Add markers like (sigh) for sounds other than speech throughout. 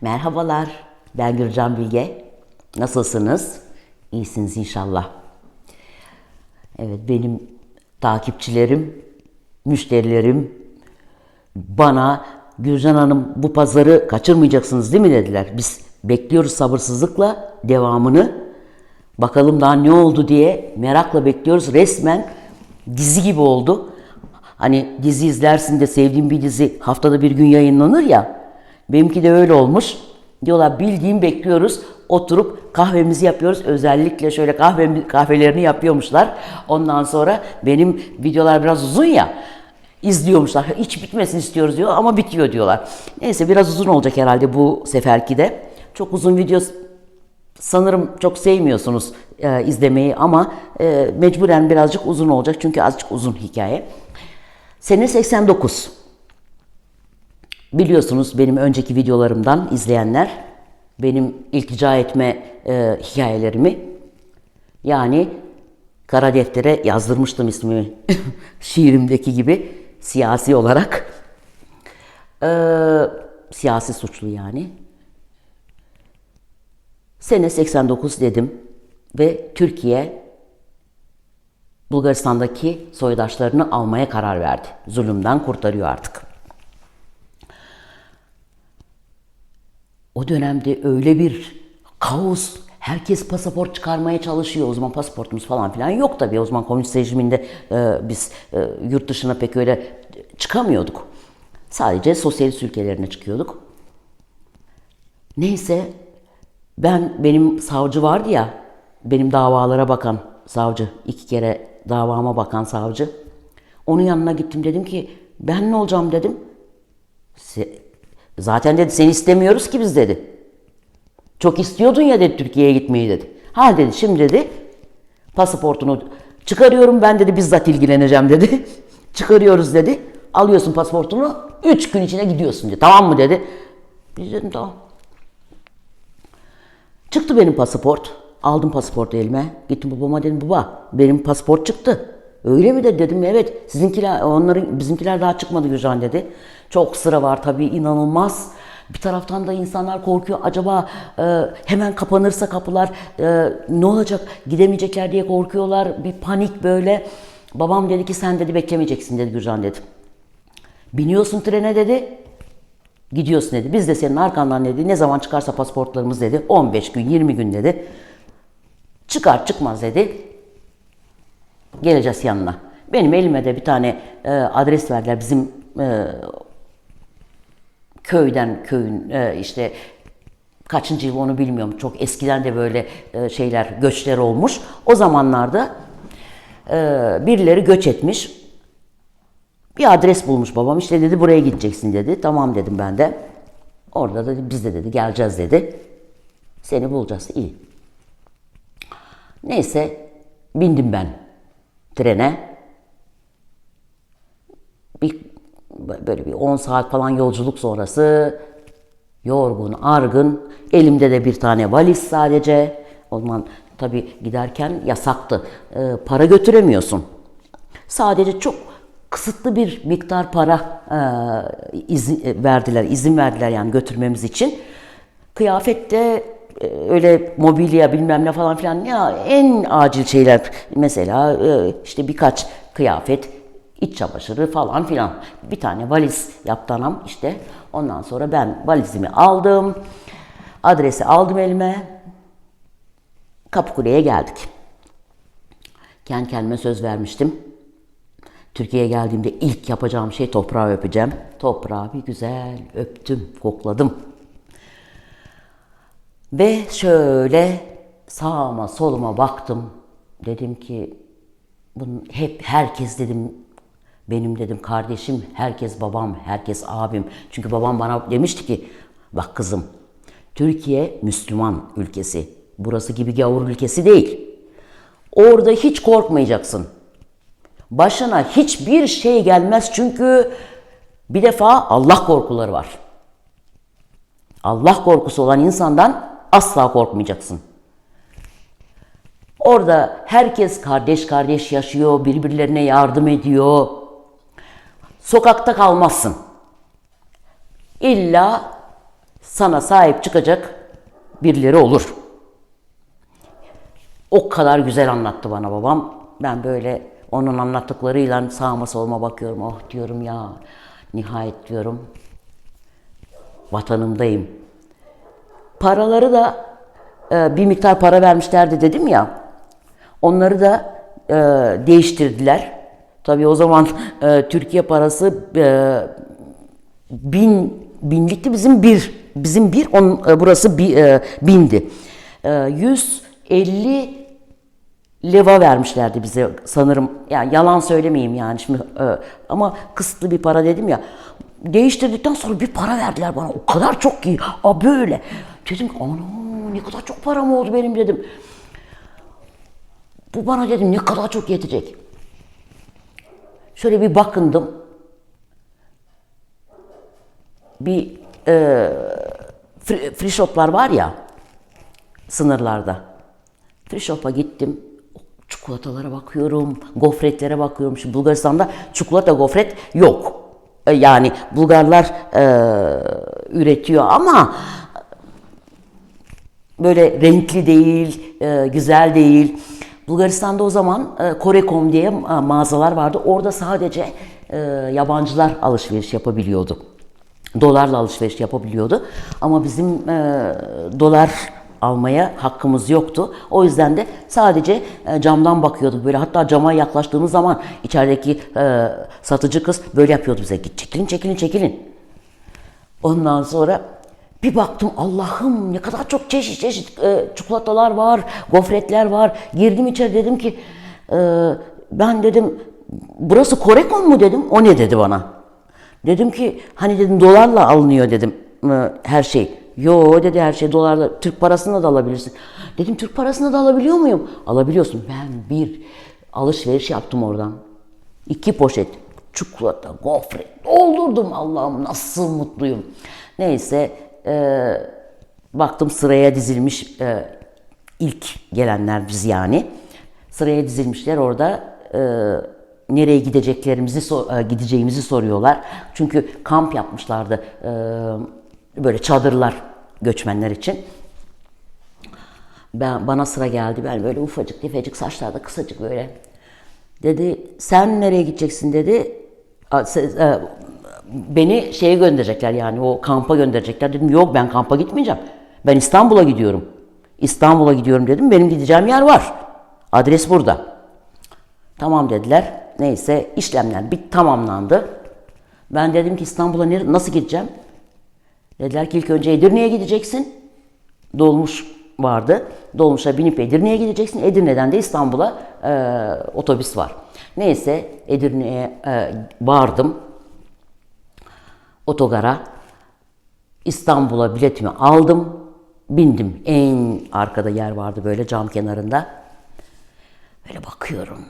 Merhabalar, ben Gürcan Bilge. Nasılsınız? İyisiniz inşallah. Evet, benim takipçilerim, müşterilerim bana Gürcan Hanım bu pazarı kaçırmayacaksınız değil mi dediler. Biz bekliyoruz sabırsızlıkla devamını. Bakalım daha ne oldu diye merakla bekliyoruz. Resmen dizi gibi oldu. Hani dizi izlersin de sevdiğim bir dizi haftada bir gün yayınlanır ya. Benimki de öyle olmuş. Diyorlar bildiğim bekliyoruz. Oturup kahvemizi yapıyoruz. Özellikle şöyle kahve, kahvelerini yapıyormuşlar. Ondan sonra benim videolar biraz uzun ya. izliyormuşlar. Hiç bitmesin istiyoruz diyor ama bitiyor diyorlar. Neyse biraz uzun olacak herhalde bu seferki de. Çok uzun video sanırım çok sevmiyorsunuz e, izlemeyi ama e, mecburen birazcık uzun olacak çünkü azıcık uzun hikaye. Sene 89. Biliyorsunuz benim önceki videolarımdan izleyenler benim iltica etme e, hikayelerimi yani kara deftere yazdırmıştım ismimi (laughs) şiirimdeki gibi siyasi olarak. E, siyasi suçlu yani. Sene 89 dedim ve Türkiye Bulgaristan'daki soydaşlarını almaya karar verdi. Zulümden kurtarıyor artık. O dönemde öyle bir kaos, herkes pasaport çıkarmaya çalışıyor. O zaman pasaportumuz falan filan yok tabii. O zaman komünist rejiminde e, biz e, yurt dışına pek öyle çıkamıyorduk. Sadece sosyalist ülkelerine çıkıyorduk. Neyse ben benim savcı vardı ya, benim davalara bakan savcı, iki kere davama bakan savcı. Onun yanına gittim dedim ki ben ne olacağım dedim. Zaten dedi seni istemiyoruz ki biz dedi. Çok istiyordun ya dedi Türkiye'ye gitmeyi dedi. Ha dedi şimdi dedi pasaportunu çıkarıyorum ben dedi bizzat ilgileneceğim dedi. (laughs) Çıkarıyoruz dedi. Alıyorsun pasaportunu üç gün içine gidiyorsun dedi. Tamam mı dedi. Biz dedim tamam. Çıktı benim pasaport. Aldım pasaportu elime. Gittim babama dedim baba benim pasaport çıktı. Öyle mi dedi dedim evet sizinkiler onların bizimkiler daha çıkmadı Gürcan dedi. Çok sıra var tabii inanılmaz. Bir taraftan da insanlar korkuyor. Acaba e, hemen kapanırsa kapılar e, ne olacak? Gidemeyecekler diye korkuyorlar. Bir panik böyle. Babam dedi ki sen dedi beklemeyeceksin dedi Gürcan dedi. Biniyorsun trene dedi. Gidiyorsun dedi. Biz de senin arkandan dedi. Ne zaman çıkarsa pasaportlarımız dedi. 15 gün, 20 gün dedi. Çıkar çıkmaz dedi. Geleceğiz yanına. Benim elime de bir tane e, adres verdiler. Bizim e, köyden köyün e, işte kaçıncı yıl onu bilmiyorum. Çok eskiden de böyle e, şeyler göçler olmuş. O zamanlarda e, birileri göç etmiş. Bir adres bulmuş babam. İşte dedi buraya gideceksin dedi. Tamam dedim ben de. Orada dedi biz de dedi geleceğiz dedi. Seni bulacağız. İyi. Neyse bindim ben trene. Bir böyle bir 10 saat falan yolculuk sonrası yorgun, argın. Elimde de bir tane valiz sadece. O zaman tabii giderken yasaktı. Ee, para götüremiyorsun. Sadece çok kısıtlı bir miktar para e, izin e, verdiler, izin verdiler yani götürmemiz için. Kıyafette e, öyle mobilya bilmem ne falan filan ya en acil şeyler mesela e, işte birkaç kıyafet, iç çamaşırı falan filan. Bir tane valiz yaptı anam işte. Ondan sonra ben valizimi aldım. Adresi aldım elime. Kapıkule'ye geldik. Kendi kendime söz vermiştim. Türkiye'ye geldiğimde ilk yapacağım şey toprağı öpeceğim. Toprağı bir güzel öptüm, kokladım. Ve şöyle sağıma soluma baktım. Dedim ki bunun hep herkes dedim benim dedim kardeşim, herkes babam, herkes abim. Çünkü babam bana demişti ki bak kızım Türkiye Müslüman ülkesi. Burası gibi gavur ülkesi değil. Orada hiç korkmayacaksın. Başına hiçbir şey gelmez çünkü bir defa Allah korkuları var. Allah korkusu olan insandan asla korkmayacaksın. Orada herkes kardeş kardeş yaşıyor, birbirlerine yardım ediyor. Sokakta kalmazsın. İlla sana sahip çıkacak birileri olur. O kadar güzel anlattı bana babam. Ben böyle onun anlattıklarıyla sağıma soluma bakıyorum. Oh diyorum ya nihayet diyorum vatanımdayım. Paraları da e, bir miktar para vermişlerdi dedim ya. Onları da e, değiştirdiler. Tabii o zaman e, Türkiye parası e, bin binlikti bizim bir bizim bir on, e, burası bir, e, bindi. E, 150 leva vermişlerdi bize sanırım. Yani yalan söylemeyeyim yani şimdi e, ama kısıtlı bir para dedim ya. Değiştirdikten sonra bir para verdiler bana. O kadar çok ki. A böyle. Dedim ki ne kadar çok param oldu benim dedim. Bu bana dedim ne kadar çok yetecek. Şöyle bir bakındım. Bir e, free, free shoplar var ya sınırlarda. Free shop'a gittim. Çikolatalara bakıyorum, gofretlere bakıyorum. Şimdi Bulgaristan'da çikolata gofret yok. E, Yani Bulgarlar e, üretiyor ama böyle renkli değil, e, güzel değil. Bulgaristan'da o zaman e, Korekom diye e, mağazalar vardı. Orada sadece e, yabancılar alışveriş yapabiliyordu. Dolarla alışveriş yapabiliyordu. Ama bizim e, dolar almaya hakkımız yoktu. O yüzden de sadece e, camdan bakıyorduk böyle. Hatta cama yaklaştığımız zaman içerideki e, satıcı kız böyle yapıyordu bize. Git çekilin çekilin çekilin. Ondan sonra bir baktım Allah'ım ne kadar çok çeşit çeşit e, çikolatalar var, gofretler var. Girdim içeri dedim ki e, ben dedim burası Korekon mu dedim. O ne dedi bana. Dedim ki hani dedim dolarla alınıyor dedim e, her şey. Yo dedi her şey dolarla Türk parasını da alabilirsin. Dedim Türk parasını da alabiliyor muyum? Alabiliyorsun. Ben bir alışveriş yaptım oradan. İki poşet çikolata, gofret doldurdum Allah'ım nasıl mutluyum. Neyse e, baktım sıraya dizilmiş e, ilk gelenler biz yani. Sıraya dizilmişler orada e, nereye gideceklerimizi e, gideceğimizi soruyorlar. Çünkü kamp yapmışlardı. E, böyle çadırlar göçmenler için. Ben, bana sıra geldi. Ben böyle ufacık tefecik saçlarda kısacık böyle. Dedi sen nereye gideceksin dedi. Beni şeye gönderecekler yani o kampa gönderecekler. Dedim yok ben kampa gitmeyeceğim. Ben İstanbul'a gidiyorum. İstanbul'a gidiyorum dedim. Benim gideceğim yer var. Adres burada. Tamam dediler. Neyse işlemler bir tamamlandı. Ben dedim ki İstanbul'a nasıl gideceğim? Dediler ki ilk önce Edirne'ye gideceksin. Dolmuş vardı. Dolmuşa binip Edirne'ye gideceksin. Edirne'den de İstanbul'a e, otobüs var. Neyse Edirne'ye e, vardım. Otogara. İstanbul'a biletimi aldım. Bindim. En arkada yer vardı böyle cam kenarında. Böyle bakıyorum.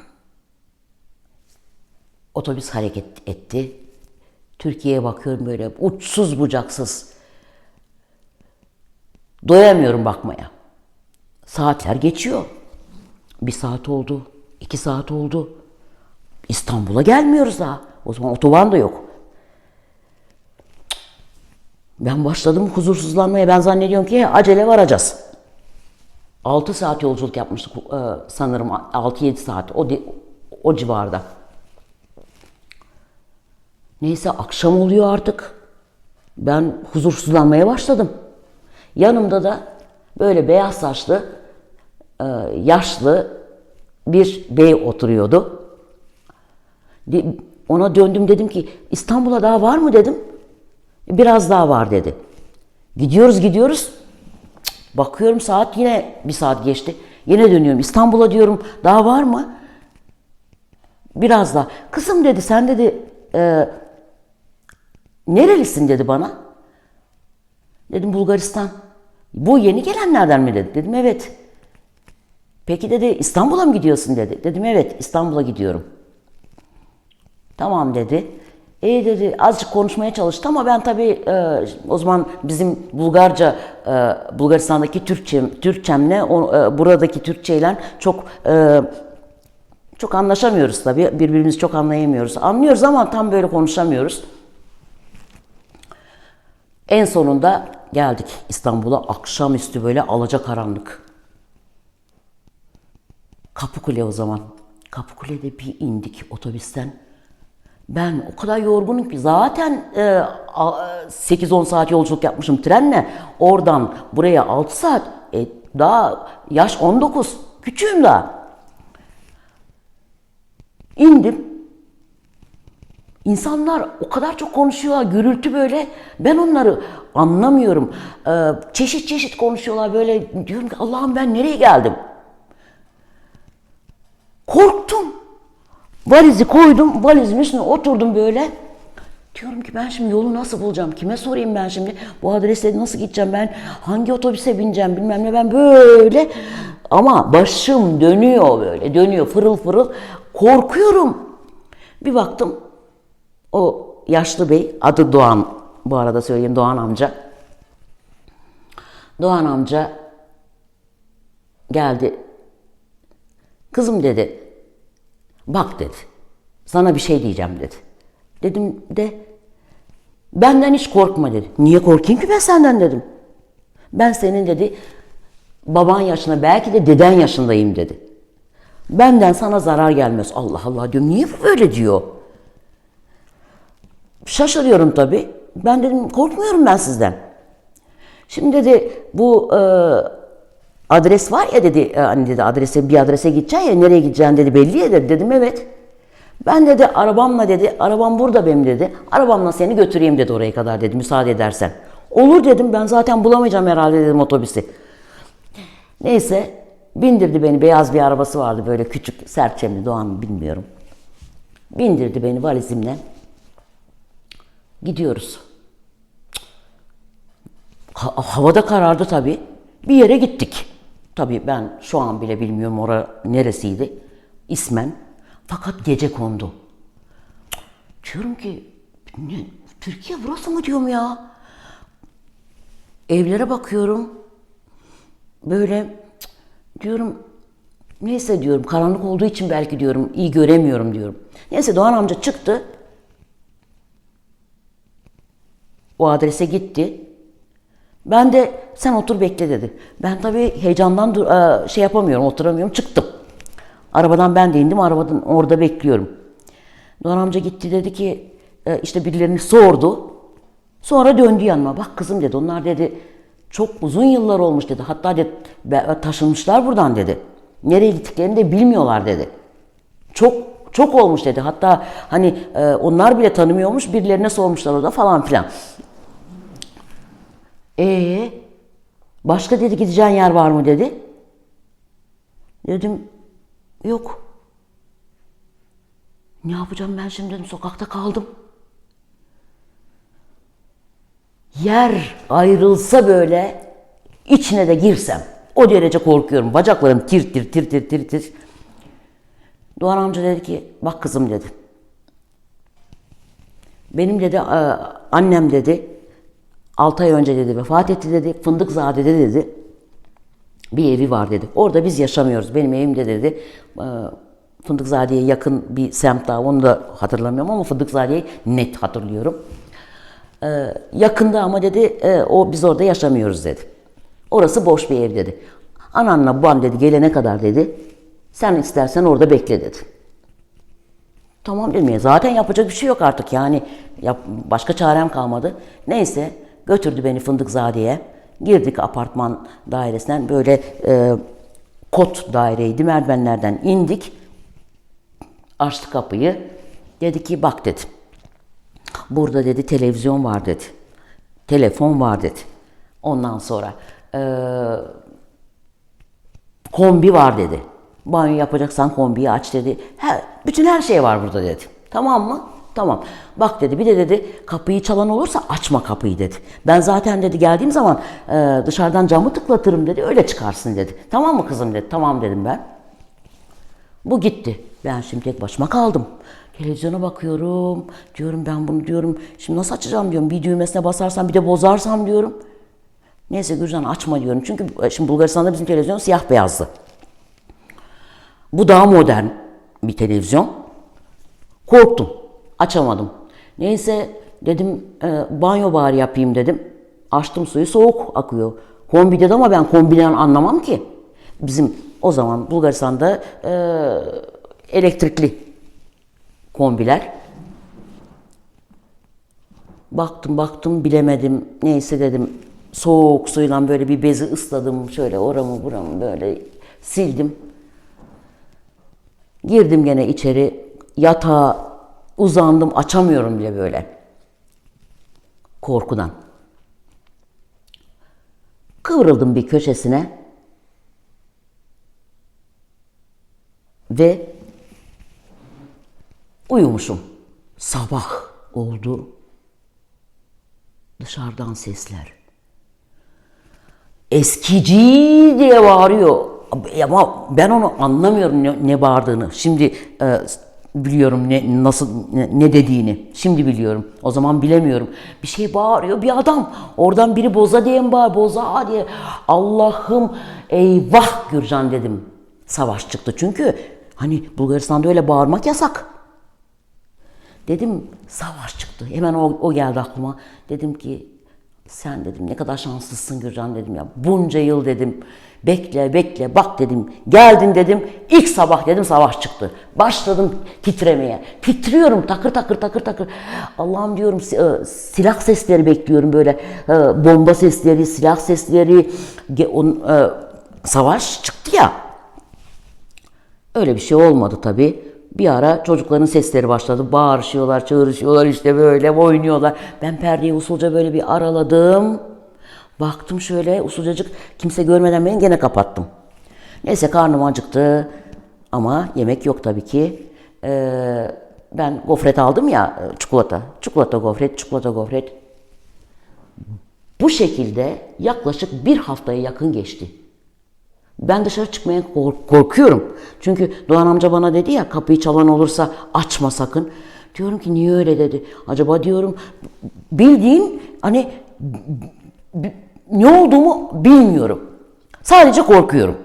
Otobüs hareket etti. Türkiye'ye bakıyorum böyle uçsuz bucaksız. Doyamıyorum bakmaya. Saatler geçiyor. Bir saat oldu, iki saat oldu. İstanbul'a gelmiyoruz daha. O zaman otoban da yok. Ben başladım huzursuzlanmaya. Ben zannediyorum ki acele varacağız. 6 saat yolculuk yapmıştık e, sanırım 6-7 saat o o civarda. Neyse akşam oluyor artık. Ben huzursuzlanmaya başladım. Yanımda da böyle beyaz saçlı, e, yaşlı bir bey oturuyordu. Ona döndüm dedim ki İstanbul'a daha var mı dedim. Biraz daha var dedi. Gidiyoruz gidiyoruz. Bakıyorum saat yine bir saat geçti. Yine dönüyorum. İstanbul'a diyorum daha var mı? Biraz daha. Kızım dedi sen dedi e, nerelisin dedi bana. Dedim Bulgaristan. Bu yeni gelenlerden mi dedi. Dedim evet. Peki dedi İstanbul'a mı gidiyorsun dedi. Dedim evet İstanbul'a gidiyorum. Tamam dedi. İyi dedi azıcık konuşmaya çalıştı ama ben tabii e, o zaman bizim Bulgarca e, Bulgaristan'daki Türkçem Türkçemle o, e, buradaki Türkçeyle çok e, çok anlaşamıyoruz tabii. Birbirimizi çok anlayamıyoruz. Anlıyoruz ama tam böyle konuşamıyoruz. En sonunda geldik İstanbul'a. Akşamüstü böyle alacakaranlık. Kapıkule o zaman. Kapıkule'de bir indik otobüsten. Ben o kadar yorgunum ki zaten e, a- 8-10 saat yolculuk yapmışım trenle. Oradan buraya 6 saat. E, daha yaş 19. Küçüğüm daha. İndim. İnsanlar o kadar çok konuşuyorlar, gürültü böyle. Ben onları anlamıyorum. Ee, çeşit çeşit konuşuyorlar böyle. Diyorum ki Allah'ım ben nereye geldim? Korktum. Valizi koydum, valizin üstüne oturdum böyle. Diyorum ki ben şimdi yolu nasıl bulacağım? Kime sorayım ben şimdi? Bu adrese nasıl gideceğim ben? Hangi otobüse bineceğim bilmem ne. Ben böyle ama başım dönüyor böyle dönüyor fırıl fırıl. Korkuyorum. Bir baktım o yaşlı bey adı Doğan bu arada söyleyeyim Doğan amca. Doğan amca geldi. Kızım dedi. Bak dedi. Sana bir şey diyeceğim dedi. Dedim de benden hiç korkma dedi. Niye korkayım ki ben senden dedim. Ben senin dedi baban yaşına belki de deden yaşındayım dedi. Benden sana zarar gelmez. Allah Allah diyorum. Niye böyle diyor? Şaşırıyorum tabii. Ben dedim korkmuyorum ben sizden. Şimdi dedi bu e, adres var ya dedi e, hani dedi adrese bir adrese gideceksin ya nereye gideceksin dedi belli ya dedi. Dedim evet. Ben dedi arabamla dedi arabam burada benim dedi. Arabamla seni götüreyim dedi oraya kadar dedi müsaade edersen. Olur dedim ben zaten bulamayacağım herhalde dedim otobüsü. Neyse bindirdi beni beyaz bir arabası vardı böyle küçük serçemli Doğan mı bilmiyorum. Bindirdi beni valizimle. Gidiyoruz. Ha- havada karardı tabii. Bir yere gittik. Tabii ben şu an bile bilmiyorum ora neresiydi. İsmen. Fakat gece kondu. Diyorum ki ne, Türkiye burası mı diyorum ya. Evlere bakıyorum. Böyle diyorum neyse diyorum karanlık olduğu için belki diyorum iyi göremiyorum diyorum. Neyse Doğan amca çıktı. O adrese gitti. Ben de sen otur bekle dedi. Ben tabii heyecandan dur, e, şey yapamıyorum, oturamıyorum. Çıktım. Arabadan ben de indim. Arabadan orada bekliyorum. Doğan amca gitti dedi ki e, işte birilerini sordu. Sonra döndü yanıma. Bak kızım dedi. Onlar dedi çok uzun yıllar olmuş dedi. Hatta dedi, be- taşınmışlar buradan dedi. Nereye gittiklerini de bilmiyorlar dedi. Çok çok olmuş dedi. Hatta hani e, onlar bile tanımıyormuş. Birilerine sormuşlar orada falan filan. Ee, başka dedi gideceğin yer var mı dedi. Dedim yok. Ne yapacağım ben şimdi dedim sokakta kaldım. Yer ayrılsa böyle içine de girsem o derece korkuyorum. Bacaklarım tir tir tir tir tir tir. Doğan amca dedi ki bak kızım dedi. Benim dedi "e, annem dedi 6 ay önce dedi vefat etti dedi. Fındıkzade'de dedi. Bir evi var dedi. Orada biz yaşamıyoruz. Benim evimde dedi. e, Fındıkzade'ye yakın bir semt daha. Onu da hatırlamıyorum ama Fındıkzade'yi net hatırlıyorum. E, yakında ama dedi e, o biz orada yaşamıyoruz dedi. Orası boş bir ev dedi. Ananla baban dedi gelene kadar dedi. Sen istersen orada bekle dedi. Tamam dedim ya zaten yapacak bir şey yok artık yani yap, başka çarem kalmadı. Neyse götürdü beni Fındıkzade'ye. Girdik apartman dairesinden böyle e, kot daireydi merdivenlerden indik. Açtı kapıyı. Dedi ki bak dedi. Burada dedi televizyon var dedi. Telefon var dedi. Ondan sonra e, kombi var dedi. Banyo yapacaksan kombiyi aç dedi. Her, bütün her şey var burada dedi. Tamam mı? Tamam. Bak dedi bir de dedi kapıyı çalan olursa açma kapıyı dedi. Ben zaten dedi geldiğim zaman e, dışarıdan camı tıklatırım dedi. Öyle çıkarsın dedi. Tamam mı kızım dedi. Tamam dedim ben. Bu gitti. Ben şimdi tek başıma kaldım. Televizyona bakıyorum. Diyorum ben bunu diyorum. Şimdi nasıl açacağım diyorum. Bir düğmesine basarsam bir de bozarsam diyorum. Neyse Gürcan açma diyorum. Çünkü e, şimdi Bulgaristan'da bizim televizyon siyah beyazdı. Bu daha modern bir televizyon. Korktum. Açamadım. Neyse dedim e, banyo bari yapayım dedim. Açtım suyu soğuk akıyor. Kombi dedi ama ben kombiden anlamam ki. Bizim o zaman Bulgaristan'da e, elektrikli kombiler. Baktım baktım bilemedim. Neyse dedim soğuk suyla böyle bir bezi ısladım. Şöyle oramı buramı böyle sildim. Girdim gene içeri. Yatağa uzandım. Açamıyorum bile böyle. Korkudan. Kıvrıldım bir köşesine. Ve uyumuşum. Sabah oldu. Dışarıdan sesler. Eskici diye bağırıyor. Ama ben onu anlamıyorum ne, ne bağırdığını. Şimdi e, biliyorum ne nasıl ne, ne dediğini. Şimdi biliyorum. O zaman bilemiyorum. Bir şey bağırıyor bir adam. Oradan biri boza diye mi bağır? Boza diye. Allah'ım eyvah Gürcan dedim. Savaş çıktı. Çünkü hani Bulgaristan'da öyle bağırmak yasak. Dedim savaş çıktı. Hemen o, o geldi aklıma. Dedim ki sen dedim ne kadar şanslısın Gürcan dedim ya. Bunca yıl dedim. Bekle bekle bak dedim. Geldin dedim. İlk sabah dedim savaş çıktı. Başladım titremeye. Titriyorum takır takır takır takır. Allah'ım diyorum e, silah sesleri bekliyorum böyle. e, Bomba sesleri, silah sesleri. E, Savaş çıktı ya. Öyle bir şey olmadı tabii. Bir ara çocukların sesleri başladı. Bağırışıyorlar, çağırışıyorlar işte böyle oynuyorlar. Ben perdeyi usulca böyle bir araladım. Baktım şöyle usulcacık kimse görmeden beni gene kapattım. Neyse karnım acıktı ama yemek yok tabii ki. Ee, ben gofret aldım ya çikolata. Çikolata gofret, çikolata gofret. Bu şekilde yaklaşık bir haftaya yakın geçti. Ben dışarı çıkmaya kork- korkuyorum. Çünkü Doğan amca bana dedi ya kapıyı çalan olursa açma sakın. Diyorum ki niye öyle dedi. Acaba diyorum bildiğin hani ne olduğumu bilmiyorum. Sadece korkuyorum.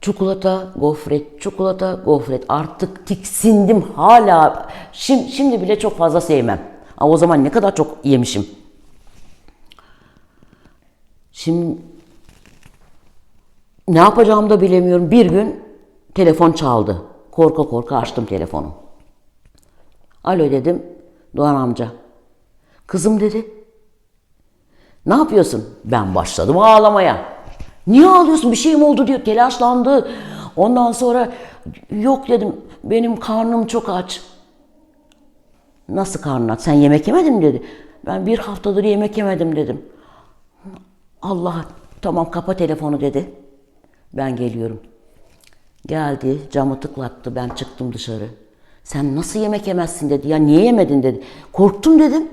Çikolata, gofret, çikolata, gofret. Artık tiksindim hala. Şimdi, şimdi bile çok fazla sevmem. Ama o zaman ne kadar çok yemişim. Şimdi ne yapacağımı da bilemiyorum. Bir gün telefon çaldı. Korka korka açtım telefonu. Alo dedim. Doğan amca. Kızım dedi. Ne yapıyorsun? Ben başladım ağlamaya. Niye ağlıyorsun? Bir şey mi oldu diyor. Telaşlandı. Ondan sonra yok dedim. Benim karnım çok aç. Nasıl karnın aç? Sen yemek yemedin mi dedi. Ben bir haftadır yemek yemedim dedim. Allah tamam kapa telefonu dedi. Ben geliyorum. Geldi camı tıklattı ben çıktım dışarı. Sen nasıl yemek yemezsin dedi. Ya niye yemedin dedi. Korktum dedim.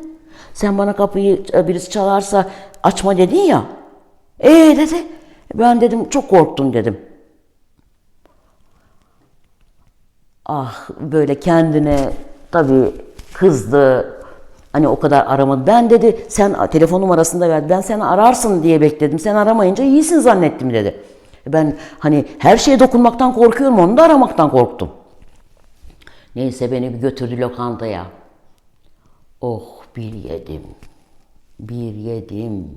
Sen bana kapıyı e, birisi çalarsa açma dedin ya. Ee dedi. Ben dedim çok korktum dedim. Ah böyle kendine tabii kızdı. Hani o kadar aramadı. Ben dedi sen telefon numarasını da verdi. Ben seni ararsın diye bekledim. Sen aramayınca iyisin zannettim dedi. Ben hani her şeye dokunmaktan korkuyorum. Onu da aramaktan korktum. Neyse beni bir götürdü lokantaya. Oh bir yedim. Bir yedim.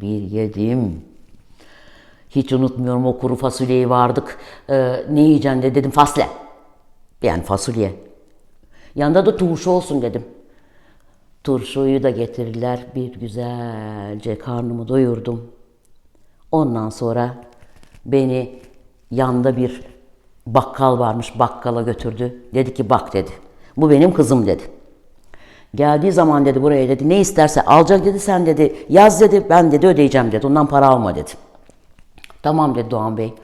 Bir yedim. Hiç unutmuyorum o kuru fasulyeyi vardık. Ee, ne yiyeceksin de dedim fasle. Yani fasulye. Yanında da turşu olsun dedim. Turşuyu da getirdiler. Bir güzelce karnımı doyurdum. Ondan sonra beni yanda bir bakkal varmış. Bakkala götürdü. Dedi ki bak dedi. Bu benim kızım dedi. Geldiği zaman dedi buraya dedi ne isterse alacak dedi sen dedi yaz dedi ben dedi ödeyeceğim dedi ondan para alma dedi. Tamam dedi Doğan Bey.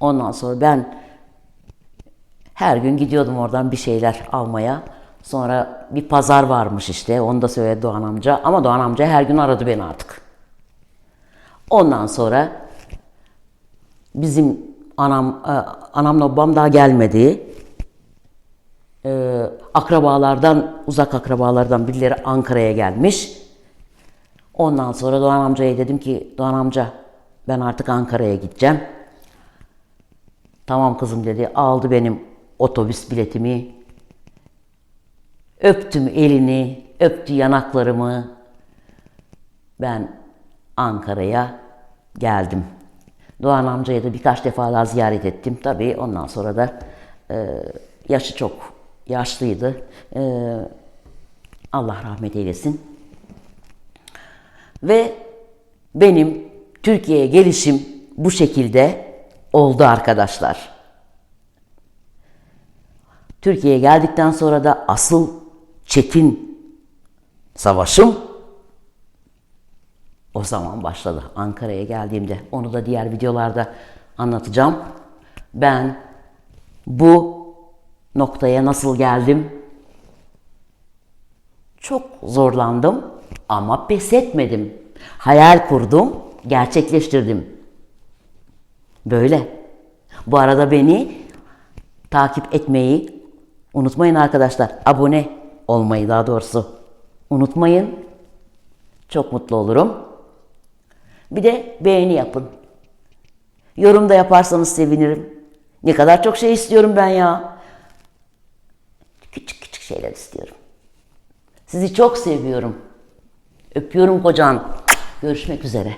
Ondan sonra ben her gün gidiyordum oradan bir şeyler almaya. Sonra bir pazar varmış işte. Onu da söyledi Doğan amca. Ama Doğan amca her gün aradı beni artık. Ondan sonra bizim anam, e, anamla babam daha gelmedi. Ee, akrabalardan, uzak akrabalardan birileri Ankara'ya gelmiş. Ondan sonra Doğan amcaya dedim ki, Doğan amca ben artık Ankara'ya gideceğim. Tamam kızım dedi. Aldı benim otobüs biletimi. Öptüm elini, öptü yanaklarımı. Ben Ankara'ya geldim. Doğan amcayı da birkaç defa daha ziyaret ettim. Tabii ondan sonra da e, yaşı çok yaşlıydı. E, Allah rahmet eylesin. Ve benim Türkiye'ye gelişim bu şekilde oldu arkadaşlar. Türkiye'ye geldikten sonra da asıl çetin savaşım o zaman başladı. Ankara'ya geldiğimde onu da diğer videolarda anlatacağım. Ben bu noktaya nasıl geldim? Çok zorlandım ama pes etmedim. Hayal kurdum, gerçekleştirdim. Böyle. Bu arada beni takip etmeyi unutmayın arkadaşlar. Abone olmayı daha doğrusu unutmayın. Çok mutlu olurum. Bir de beğeni yapın. Yorum da yaparsanız sevinirim. Ne kadar çok şey istiyorum ben ya. Küçük küçük şeyler istiyorum. Sizi çok seviyorum. Öpüyorum kocan. Görüşmek üzere.